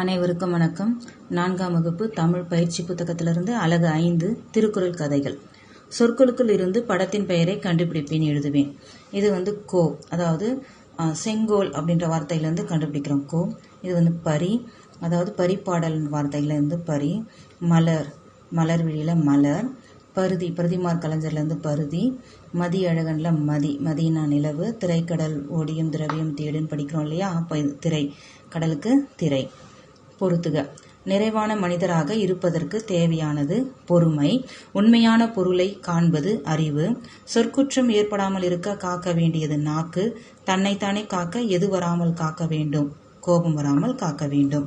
அனைவருக்கும் வணக்கம். நான்காம் வகுப்பு தமிழ் பயிற்சி புத்தகத்திலிருந்து அழகு ஐந்து திருக்குறள் கதைகள். சொற்களுக்குள் இருந்து படத்தின் பெயரை கண்டுபிடிப்பேன் எழுதுவேன். இது வந்து கோ அதாவது செங்கோல் அப்படின்ற வார்த்தையிலேருந்து கண்டுபிடிக்கிறோம். கோ இது வந்து பரி அதாவது பரிப்பாடல் வார்த்தையிலேருந்து பரி மலர் மலர் விழியில் மலர் பருதி பிரதிமார் கலைஞர்லேருந்து பருதி மதி அழகனில் மதி மதினா நிலவு திரைக்கடல் ஓடியும் திரவியம் தேடுன்னு படிக்கிறோம் இல்லையா? அப்போ இது திரை கடலுக்கு திரை. பொருத்துக நிறைவான மனிதராக இருப்பதற்கு தேவையானது பொறுமை. உண்மையான பொருளை காண்பது அறிவு. சொற்குற்றம் ஏற்படாமல் இருக்க காக்க வேண்டியது நாக்கு. தன்னைத்தானே காக்க எது வராமல் காக்க வேண்டும்? கோபம் வராமல் காக்க வேண்டும்.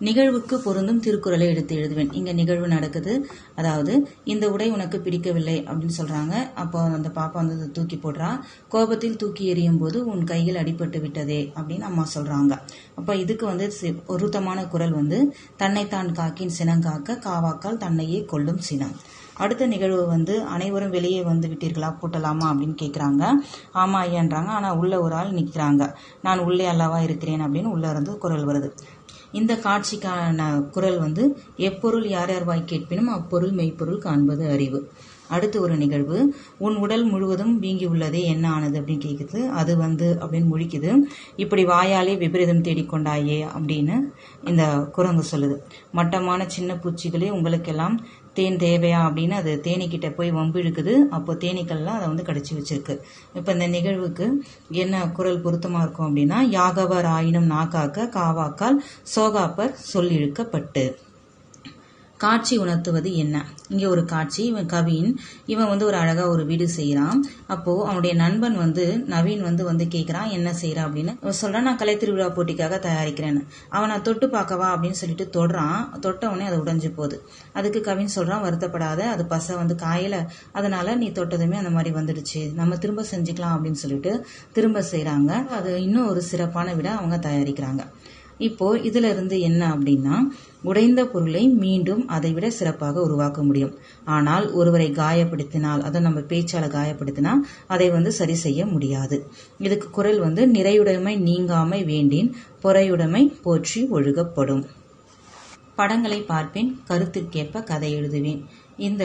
நிகழ்வுக்கு பொருந்தும் திருக்குறளை எடுத்து எழுதுவேன். இங்க நிகழ்வு நடக்குது. அதாவது இந்த உடை உனக்கு பிடிக்கவில்லை அப்படின்னு சொல்றாங்க. அப்போ அந்த பாப்பா வந்து தூக்கி போடுறா. கோபத்தில் தூக்கி எறியும் போது உன் கையில் அடிபட்டு விட்டதே அப்படின்னு அம்மா சொல்றாங்க. அப்ப இதுக்கு வந்து ஒருத்தமான குரல் வந்து தன்னைத்தான் காக்கின் சினங்காக்க காவாக்கால் தன்னையே கொல்லும் சினம். அடுத்த நிகழ்வு வந்து அனைவரும் வெளியே வந்து விட்டீர்களா? பூட்டலாமா? அப்படின்னு கேட்குறாங்க ஆமா ஐயான்றாங்க. ஆனால் உள்ள ஒரு ஆள் நிற்கிறாங்க நான் உள்ளே அல்லவா இருக்கிறேன்? அப்படின்னு உள்ளே இருந்து குரல் வருது. இந்த காட்சிக்கான குரல் வந்து எப்பொருள் யார் யார் வாய் கேட்பினும் அப்பொருள் மெய்ப்பொருள் காண்பது அறிவு. அடுத்து ஒரு நிகழ்வு உன் உடல் முழுவதும் வீங்கி உள்ளதே என்ன ஆனது? அப்படின்னு கேட்குது அது வந்து அப்படின்னு முழிக்குது. இப்படி வாயாலே விபரீதம் தேடிக்கொண்டாயே அப்படின்னு இந்த குரங்கு சொல்லுது. மட்டமான சின்ன பூச்சிகளே உங்களுக்கெல்லாம் தேன் தேவையா? அப்படின்னு அது தேனிக்கிட்ட போய் வம்பு இழுக்குது. அப்போ தேனீக்கள்லாம் அதை வந்து கடிச்சு வச்சிருக்கு. இப்போ இந்த நிகழ்வுக்கு என்ன குரல் பொருத்தமாக இருக்கும் அப்படின்னா யாகவர் ஆயினும் நாக்காக்க காவாக்கால் சோகாப்பர் சொல் இழுக்கப்பட்டு காட்சி உணர்த்துவது என்ன? இங்க ஒரு காட்சி இவன் கவின். இவன் வந்து ஒரு அழகா ஒரு வீடு செய்யறான். அப்போ அவனுடைய நண்பன் வந்து நவீன் வந்து வந்து கேக்குறான் என்ன செய்யறா அப்படின்னு. இவன் சொல்றான் நான் கலை திருவிழா போட்டிக்காக தயாரிக்கிறேன்னு. அவன் நான் தொட்டு பார்க்கவா? அப்படின்னு சொல்லிட்டு தொடுறான். தொட்ட உடனே அது உடைஞ்சு போகுது. அதுக்கு கவின் சொல்றான் வருத்தப்படாத அது பசை வந்து காயல. அதனால நீ தொட்டதுமே அந்த மாதிரி வந்துடுச்சு. நம்ம திரும்ப செஞ்சுக்கலாம் அப்படின்னு சொல்லிட்டு திரும்ப செய்கிறாங்க அது இன்னும் ஒரு சிறப்பான விட அவங்க தயாரிக்கிறாங்க. இப்போ இதுல இருந்து என்ன அப்படின்னா உடைந்த பொருளை மீண்டும் அதை விட சிறப்பாக உருவாக்க முடியும். ஆனால் ஒருவரை காயப்படுத்தினால் அதை நம்ம பேச்சால காயப்படுத்தினா அதை வந்து சரி செய்ய முடியாது. இதுக்கு குரல் வந்து நிறையுடைமை நீங்காமை வேண்டின் பொறையுடைமை போற்றி ஒழுகப்படும். படங்களை பார்ப்பேன் கருத்துக்கேற்ப கதை எழுதுவேன். இந்த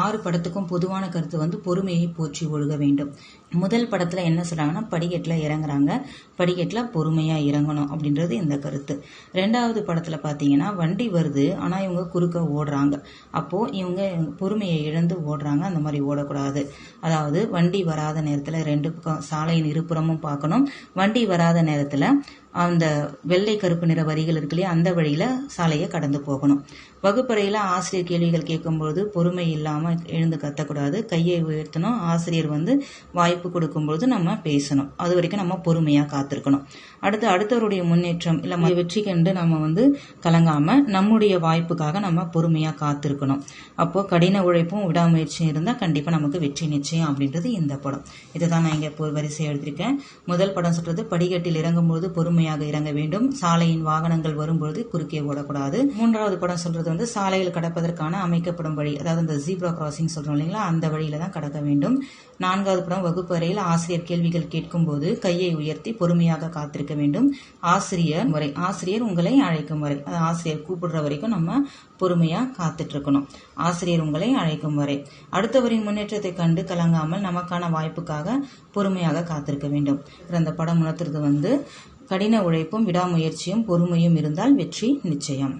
ஆறு படத்துக்கும் பொதுவான கருத்து வந்து பொறுமையை போற்றி ஒழுக வேண்டும். முதல் படத்துல என்ன சொல்றாங்கன்னா படிக்கட்டில் இறங்குறாங்க. படிக்கட்டில் பொறுமையா இறங்கணும் அப்படின்றது இந்த கருத்து. ரெண்டாவது படத்துல பாத்தீங்கன்னா வண்டி வருது ஆனா இவங்க குறுக்க ஓடுறாங்க. அப்போ இவங்க பொறுமையை இழந்து ஓடுறாங்க அந்த மாதிரி ஓடக்கூடாது. அதாவது வண்டி வராத நேரத்துல ரெண்டு பக்கம் சாலையின் இருபுறமும் பார்க்கணும். வண்டி வராத நேரத்துல அந்த வெள்ளை கருப்பு நிற வரிகள் இருக்கு இல்லையா அந்த வழியில சாலையை கடந்து போகணும். வகுப்பறையில் ஆசிரியர் கேள்விகள் கேட்கும்பொழுது பொறுமை இல்லாமல் எழுந்து கத்தக்கூடாது கையை உயர்த்தணும். ஆசிரியர் வந்து வாய்ப்பு கொடுக்கும்பொழுது நம்ம பேசணும். அது வரைக்கும் நம்ம பொறுமையாக காத்திருக்கணும். அடுத்து அடுத்தவருடைய முன்னேற்றம் இல்லை வெற்றிக்கென்று வெற்றி கண்டு நம்ம வந்து கலங்காமல் நம்முடைய வாய்ப்புக்காக நம்ம பொறுமையாக காத்திருக்கணும். அப்போது கடின உழைப்பும் விடாமுயற்சியும் இருந்தால் கண்டிப்பாக நமக்கு வெற்றி நிச்சயம் அப்படின்றது இந்த படம். இதை தான் நான் இங்கே இப்போ வரிசை எடுத்திருக்கேன். முதல் படம் சொல்றது படிக்கட்டில் இறங்கும்போது பொறுமையாக இறங்க வேண்டும். சாலையின் வாகனங்கள் வரும்பொழுது குறுக்கே ஓடக்கூடாது. மூன்றாவது படம் சொல்றது வந்து சாலையில் கடப்பதற்கான அமைக்கப்படும் வழி அதாவது இந்த ஜீப்ரா கிராசிங் சொல்றோம் இல்லைங்களா அந்த வழியில தான் கடக்க வேண்டும். நான்காவது படம் வகுப்பு அறையில் ஆசிரியர் கேள்விகள் கேட்கும்போது கையை உயர்த்தி பொறுமையாக காத்திருக்க வேண்டும். ஆசிரியர் முறை ஆசிரியர் உங்களை அழைக்கும் வரை அது ஆசிரியர் கூப்பிடுற வரைக்கும் நம்ம பொறுமையா காத்துட்டு இருக்கணும் ஆசிரியர் உங்களை அழைக்கும் வரை அடுத்தவரின் முன்னேற்றத்தை கண்டு கலங்காமல் நமக்கான வாய்ப்புக்காக பொறுமையாக காத்திருக்க வேண்டும். அந்த படம் உணர்த்துறது வந்து கடின உழைப்பும் விடாமுயற்சியும் பொறுமையும் இருந்தால் வெற்றி நிச்சயம்.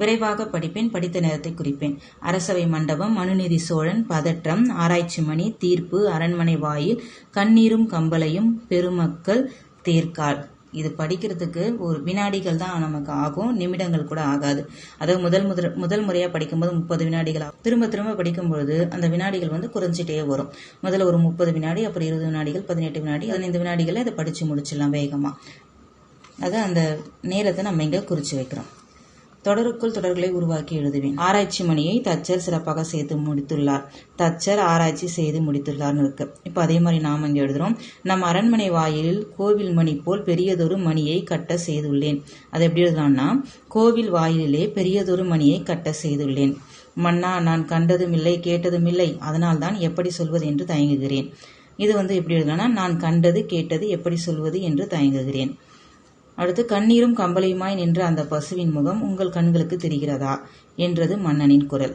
விரைவாக படிப்பேன் படித்த நேரத்தை குறிப்பேன். அரசவை மண்டபம் மனுநீதி சோழன் பதற்றம் ஆராய்ச்சி மணி தீர்ப்பு அரண்மனை வாயில் கண்ணீரும் கம்பளையும் பெருமக்கள் தேர்க்கால். இது படிக்கிறதுக்கு ஒரு வினாடிகள் தான் நமக்கு ஆகும் நிமிடங்கள் கூட ஆகாது. அதாவது முதல் முதல் முதல் முறையா படிக்கும்போது முப்பது வினாடிகள் ஆகும். திரும்ப திரும்ப படிக்கும்பொழுது அந்த வினாடிகள் வந்து குறைஞ்சிட்டே வரும். முதல்ல ஒரு முப்பது வினாடி அப்புறம் இருபது வினாடிகள் பதினெட்டு வினாடி பதினைந்து வினாடிகளில் இதை படிச்சு முடிச்சிடலாம் வேகமா. அது அந்த நேரத்தை நம்ம இங்க குறிச்சு வைக்கிறோம். தொடருக்குள் தொடர்களை உருவாக்கி எழுதுவேன் ஆராய்ச்சி மணியை தச்சர் சிறப்பாக செய்து முடித்துள்ளார். தச்சர் ஆராய்ச்சி செய்து முடித்துள்ளார்னு இருக்கு இப்போ அதே மாதிரி நாம் இங்கே எழுதுறோம். நம் அரண்மனை வாயிலில் கோவில் மணி போல் பெரியதொரு மணியை கட்ட செய்துள்ளேன். அது எப்படி எழுதலாம்னா கோவில் வாயிலிலே பெரியதொரு மணியை கட்ட செய்துள்ளேன். மன்னா நான் கண்டதும் இல்லை கேட்டதும் இல்லை. அதனால்தான் எப்படி சொல்வது என்று தயங்குகிறேன். இது வந்து எப்படி எழுதலாம்னா நான் கண்டது கேட்டது எப்படி சொல்வது என்று தயங்குகிறேன். அடுத்து கண்ணீரும் கம்பளையுமாய் நின்ற அந்த பசுவின் முகம் உங்கள் கண்களுக்கு தெரிகிறதா? என்றது மன்னனின் குரல்.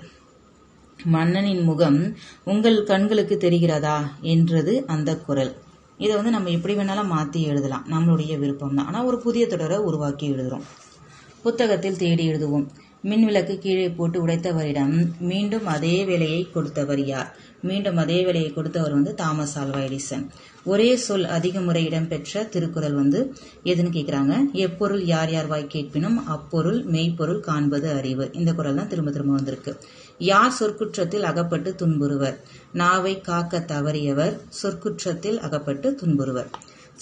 மன்னனின் முகம் உங்கள் கண்களுக்கு தெரிகிறதா? என்றது அந்த குரல். இதை வந்து நம்ம எப்படி வேணாலும் மாற்றி எழுதலாம். நம்மளுடைய விருப்பம் தான் ஆனால் ஒரு புதிய தொடரை உருவாக்கி எழுதுகிறோம் புத்தகத்தில் தேடி எழுதுவோம். மின்விளக்கு கீழே போட்டு உடைத்தவரிடம் மீண்டும் அதே வேலையை கொடுத்தவர் யார்? மீண்டும் அதே வேலையை கொடுத்தவர் வந்து தாமஸ் ஆல்வா எடிசன். ஒரே சொல் அதிக முறை இடம்பெற்ற திருக்குறள் வந்து எதுன்னு கேட்குறாங்க எப்பொருள் யார் யார் வாய் கேட்பினும் அப்பொருள் மெய்ப்பொருள் காண்பது அறிவு. இந்த குரல் தான் திரும்ப திரும்ப வந்திருக்கு. யார் சொற்குற்றத்தில் அகப்பட்டு துன்புறுவர்? நாவை காக்க தவறியவர் சொற்குற்றத்தில் அகப்பட்டு துன்புறுவர்.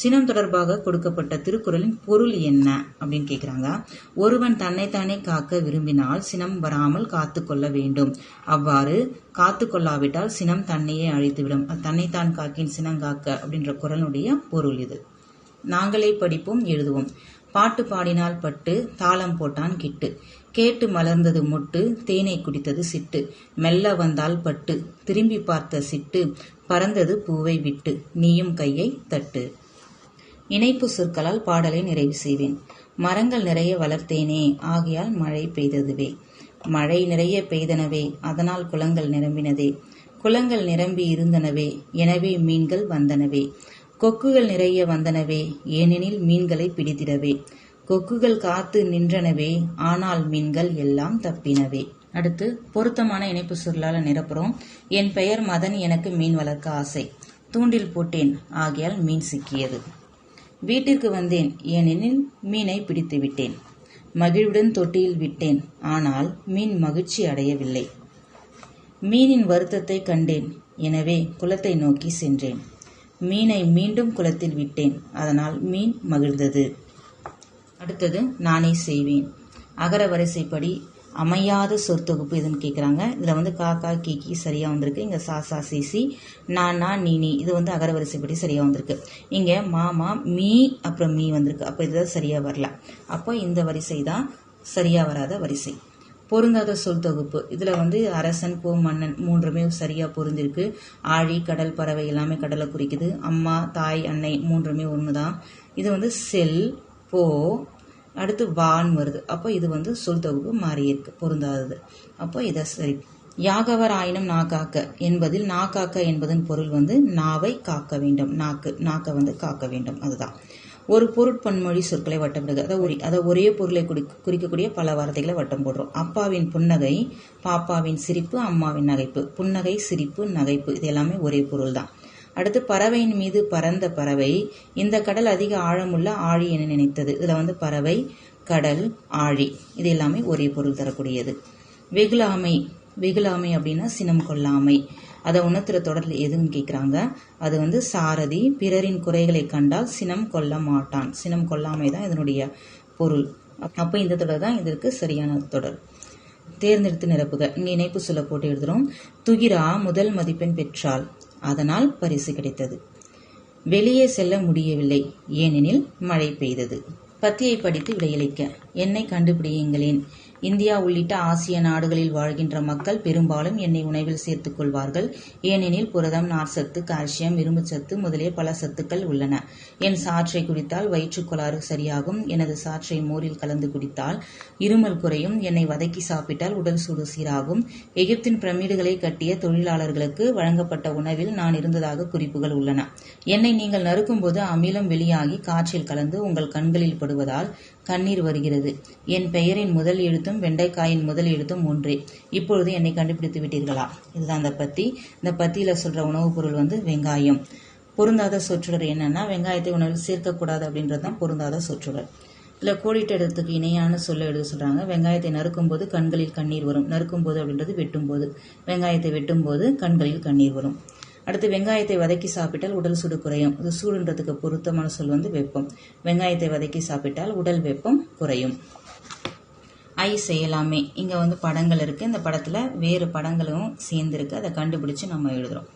சினம் தொடர்பாக கொடுக்கப்பட்ட திருக்குறளின் பொருள் என்ன அப்படின்னு கேட்குறாங்க ஒருவன் தன்னைத்தானே காக்க விரும்பினால் சினம் வராமல் காத்து கொள்ள வேண்டும். அவ்வாறு காத்து கொள்ளாவிட்டால் சினம் தன்னையே அழித்துவிடும். தன்னைத்தான் காக்கின் சினம் காக்க அப்படின்ற குரலுடைய பொருள் இது. நாங்களே படிப்போம் எழுதுவோம். பாட்டு பாடினால் பட்டு தாளம் போட்டான் கிட்டு. கேட்டு மலர்ந்தது மொட்டு தேனை குடித்தது சிட்டு. மெல்ல வந்தால் பட்டு திரும்பி பார்த்த சிட்டு. பறந்தது பூவை விட்டு. நீயும் கையை தட்டு. இணைப்பு சொற்களால் பாடலை நிறைவு செய்வேன். மரங்கள் நிறைய வளர்த்தேனே ஆகையால் மழை பெய்ததுவே. மழை நிறைய பெய்தனவே அதனால் குளங்கள் நிரம்பினதே. குளங்கள் நிரம்பி இருந்தனவே எனவே மீன்கள் வந்தனவே. கொக்குகள் நிறைய வந்தனவே ஏனெனில் மீன்களை பிடித்திடவே. கொக்குகள் காத்து நின்றனவே ஆனால் மீன்கள் எல்லாம் தப்பினவே. அடுத்து பொருத்தமான இணைப்பு சொல்லால நிரப்புறோம். என் பெயர் மதன் எனக்கு மீன் வளர்க்க ஆசை. தூண்டில் போட்டேன் ஆகையால் மீன் சிக்கியது. வீட்டிற்கு வந்தேன். ஏனெனில் மீனை பிடித்து விட்டேன். மகிழ்வுடன் தொட்டியில் விட்டேன். ஆனால் மீன் மகிழ்ச்சி அடையவில்லை. மீனின் வருத்தத்தை கண்டேன். எனவே குளத்தை நோக்கி சென்றேன். மீனை மீண்டும் குளத்தில் விட்டேன். அதனால் மீன் மகிழ்ந்தது. அடுத்தது நானே செய்வேன். அகர வரிசைப்படி அமையாத சொற்தொகுப்பு இதுன்னு கேட்குறாங்க இதில் வந்து காக்கா கீக்கி சரியாக வந்திருக்கு. இங்கே சா சா சிசி நானா நீனி நீ நீ இது வந்து அகரவரிசைப்படி சரியாக வந்திருக்கு. இங்கே மாமா மீ அப்புறம் மீ வந்திருக்கு. அப்போ இதுதான் சரியாக வரல. அப்போ இந்த வரிசை தான் சரியாக வராத வரிசை. பொருந்தாத சொல் தொகுப்பு. இதில் வந்து அரசன் போ மன்னன் மூன்றுமே சரியாக பொருந்திருக்கு. ஆழி கடல் பறவை எல்லாமே கடலை குறிக்குது. அம்மா தாய் அன்னை மூன்றுமே ஒன்று தான் இது வந்து செல் போ அடுத்து வான் வருது. அப்போ இது வந்து சொல் தொகுப்பு மாறியிருக்கு பொருந்தாதது. அப்போ இதை சரி. யாகவர் ஆயினும் நாக்காக்க என்பதில் நாக்காக்க என்பதன் பொருள் வந்து நாவை காக்க வேண்டும். நாக்கு நாக்கை வந்து காக்க வேண்டும். அதுதான். ஒரு பொருட்பன்மொழி சொற்களை வட்டமிடுக அதை ஒரே அதை ஒரே பொருளை குறி குறிக்கக்கூடிய பல வார்த்தைகளை வட்டம் போடுறோம். அப்பாவின் புன்னகை பாப்பாவின் சிரிப்பு அம்மாவின் நகைப்பு. புன்னகை சிரிப்பு நகைப்பு இது எல்லாமே ஒரே பொருள் தான் அடுத்து பறவையின் மீது பறந்த பறவை. இந்த கடல் அதிக ஆழமுள்ள ஆழி என நினைத்தது. இதில் வந்து பறவை கடல் ஆழி. இது எல்லாமே ஒரே பொருள் தரக்கூடியது. வெகுலாமை வெகுலாமை அப்படின்னா சினம் கொள்ளாமை. அதை உணர்த்துற தொடரில் எதுன்னு கேட்குறாங்க அது வந்து சாரதி பிறரின் குறைகளை கண்டால் சினம் கொள்ள மாட்டான். சினம் கொள்ளாமை தான் இதனுடைய பொருள். அப்போ இந்த தொடர் தான் இதற்கு சரியான தொடர். தேர்ந்தெடுத்து நிரப்புக. இங்கே இணைப்பு சொல்ல போட்டு எழுதுறோம். துகிரா முதல் மதிப்பெண் பெற்றாள். அதனால் பரிசு கிடைத்தது. வெளியே செல்ல முடியவில்லை. ஏனெனில் மழை பெய்தது. பத்தியை படித்து விடையளிக்க என்னை கண்டுபிடியுங்களேன். இந்தியா உள்ளிட்ட ஆசிய நாடுகளில் வாழ்கின்ற மக்கள் பெரும்பாலும் எண்ணெய் உணவில் சேர்த்துக் கொள்வார்கள். ஏனெனில் புரதம் நார்ச்சத்து கால்சியம் இரும்புச்சத்து முதலிய பல சத்துக்கள் உள்ளன. என் சாற்றை குடித்தால் வயிற்றுக் கோளாறு சரியாகும். எனது சாற்றை மோரில் கலந்து குடித்தால் இருமல் குறையும். என்னை வதக்கி சாப்பிட்டால் உடல் சூடு சீராகும். எகிப்தின் பிரமிடுகளை கட்டிய தொழிலாளர்களுக்கு வழங்கப்பட்ட உணவில் நான் இருந்ததாக குறிப்புகள் உள்ளன. என்னை நீங்கள் நறுக்கும்போது அமிலம் வெளியாகி காற்றில் கலந்து உங்கள் கண்களில் படுவதால் கண்ணீர் வருகிறது. என் பெயரின் முதல் எழுத்தும் வெண்டைக்காயின் முதல் எழுத்தும் ஒன்றே. இப்பொழுது என்னை கண்டுபிடித்து விட்டீர்களா? இதுதான் அந்த பத்தி. இந்த பத்தியில சொல்ற உணவுப் பொருள் வந்து வெங்காயம். பொருந்தாத சொற்றொடர் என்னன்னா வெங்காயத்தை உணவில் சேர்க்கக்கூடாது அப்படின்றது தான் பொருந்தாத சொற்றொடர். இதில் கோடிட்ட இடத்துக்கு இணையான சொல்ல எழுத சொல்கிறாங்க வெங்காயத்தை நறுக்கும் போது கண்களில் கண்ணீர் வரும். நறுக்கும்போது அப்படின்றது வெட்டும்போது. வெங்காயத்தை வெட்டும்போது கண்களில் கண்ணீர் வரும். அடுத்து வெங்காயத்தை வதக்கி சாப்பிட்டால் உடல் சூடு குறையும். இது சூடுன்றதுக்கு பொருத்தமான சொல் வந்து வெப்பம். வெங்காயத்தை வதக்கி சாப்பிட்டால் உடல் வெப்பம் குறையும். ஐ செய்யலாமே. இங்கே வந்து படங்கள் இருக்குது இந்த படத்தில் வேறு படங்களும் சேர்ந்துருக்கு. அதை கண்டுபிடிச்சு நம்ம எழுதுகிறோம்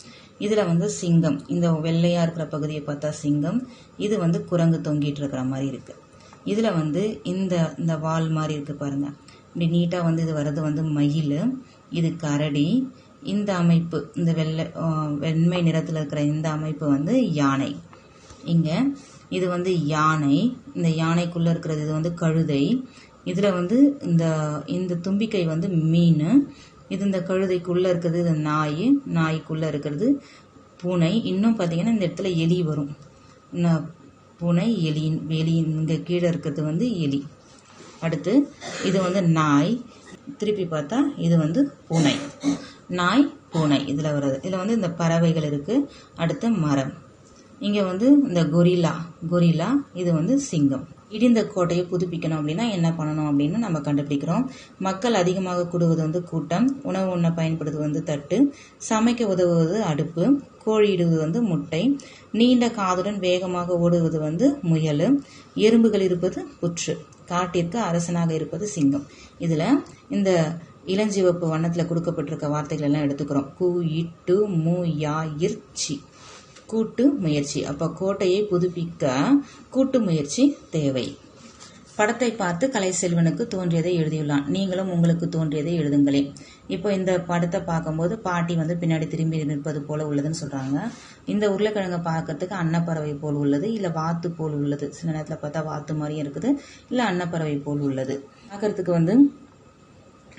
இதில் வந்து சிங்கம். இந்த வெள்ளையாக இருக்கிற பகுதியை பார்த்தா சிங்கம். இது வந்து குரங்கு தொங்கிட்டு இருக்கிற மாதிரி இருக்குது இதில் வந்து இந்த இந்த வால் மாதிரி இருக்குது பாருங்கள் இப்படி நீட்டாக வந்து இது வர்றது வந்து மயில். இது கரடி. இந்த அமைப்பு இந்த வெள்ளை வெண்மை நிறத்தில் இருக்கிற இந்த அமைப்பு வந்து யானை. இங்கே இது வந்து யானை. இந்த யானைக்குள்ளே இருக்கிறது இது வந்து கழுதை. இதில் வந்து இந்த இந்த தும்பிக்கை வந்து மீன். இது இந்த கழுதைக்குள்ளே இருக்கிறது இது நாய். நாய்க்குள்ளே இருக்கிறது பூனை. இன்னும் பார்த்தீங்கன்னா இந்த இடத்துல எலி வரும். பூனை எலியின் எலி இங்கே கீழே இருக்கிறது வந்து எலி. அடுத்து இது வந்து நாய். திருப்பி பார்த்தா இது வந்து பூனை. நாய் பூனை. இதில் வருது இதில் வந்து இந்த பறவைகள் இருக்குது அடுத்து மரம். இங்கே வந்து இந்த கொரில்லா கொரில்லா இது வந்து சிங்கம். இடிந்த கோட்டையை புதுப்பிக்கணும் அப்படின்னா என்ன பண்ணணும் அப்படின்னு நம்ம கண்டுபிடிக்கிறோம். மக்கள் அதிகமாக கூடுவது வந்து கூட்டம் உணவு உண்ண பயன்படுவது வந்து தட்டு சமைக்க உதவுவது அடுப்பு கோழியிடுவது வந்து முட்டை நீண்ட காதுடன் வேகமாக ஓடுவது வந்து முயல் எறும்புகள் இருப்பது புற்று காட்டிற்கு அரசனாக இருப்பது சிங்கம். இதில் இந்த இளஞ்சிவப்பு வண்ணத்தில் கொடுக்கப்பட்டிருக்க வார்த்தைகள் எல்லாம் எடுத்துக்கிறோம். கு இட்டு மு யா கூட்டு முயற்சி. அப்போ கோட்டையை புதுப்பிக்க கூட்டு முயற்சி தேவை. படத்தை பார்த்து கலைசெல்வனுக்கு தோன்றியதை எழுதியுள்ளான். நீங்களும் உங்களுக்கு தோன்றியதை எழுதுங்களேன் இப்போ இந்த படத்தை பார்க்கும்போது பாட்டி வந்து பின்னாடி திரும்பி நிற்பது போல உள்ளதுன்னு சொல்றாங்க. இந்த உருளைக்கிழங்கை பார்க்கறதுக்கு அன்னப்பறவை போல் உள்ளது இல்லை வாத்து போல் உள்ளது. சில நேரத்தில் பார்த்தா வாத்து மாதிரியும் இருக்குது இல்லை அன்னப்பறவை போல் உள்ளது. பார்க்கறதுக்கு வந்து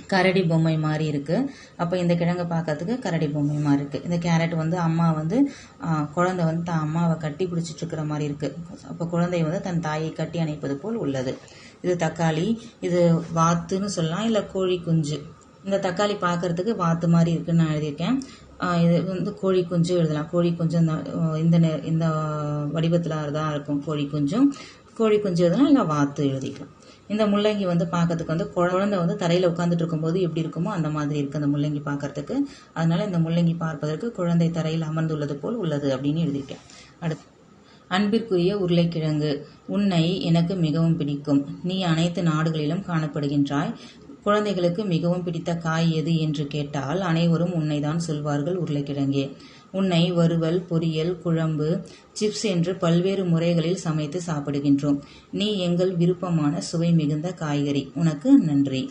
கரடி பொம்மை மாதிரி இருக்குது அப்போ இந்த கிழங்கு பார்க்கறதுக்கு கரடி பொம்மை மாதிரி இருக்குது இந்த கேரட் வந்து அம்மா வந்து குழந்தை வந்து தான் அம்மாவை கட்டி பிடிச்சிட்ருக்கிற மாதிரி இருக்குது அப்போ குழந்தை வந்து தன் தாயை கட்டி அணைப்பது போல் உள்ளது. இது தக்காளி இது வாத்துன்னு சொல்லலாம் இல்லை கோழி குஞ்சு. இந்த தக்காளி பார்க்கறதுக்கு வாத்து மாதிரி இருக்குன்னு நான் எழுதியிருக்கேன். இது வந்து கோழி குஞ்சு எழுதலாம். கோழி குஞ்சு இந்த இந்த நெ- இந்த வடிவத்தில் தான் இருக்கும் கோழி குஞ்சும். கோழி குஞ்சு எழுதலாம் இல்லை வாத்து எழுதிக்கலாம். இந்த முள்ளங்கி வந்து பார்க்கறதுக்கு வந்து குழந்தை வந்து தரையில் உட்காந்துட்டு இருக்கும்போது எப்படி இருக்குமோ அந்த மாதிரி இருக்குது அந்த முள்ளங்கி பார்க்கறதுக்கு அதனால இந்த முள்ளங்கி பார்ப்பதற்கு குழந்தை தரையில் அமர்ந்துள்ளது போல் உள்ளது அப்படின்னு எழுதியிருக்கேன். அடுத்து அன்பிற்குரிய உருளைக்கிழங்கு உன்னை எனக்கு மிகவும் பிடிக்கும். நீ அனைத்து நாடுகளிலும் காணப்படுகின்றாய். குழந்தைகளுக்கு மிகவும் பிடித்த காய் எது என்று கேட்டால் அனைவரும் உன்னைதான் சொல்வார்கள் உருளைக்கிழங்கே. உன்னை வறுவல் பொரியல் குழம்பு சிப்ஸ் என்று பல்வேறு முறைகளில் சமைத்து சாப்பிடுகின்றோம். நீ எங்கள் விருப்பமான சுவை மிகுந்த காய்கறி. உனக்கு நன்றி.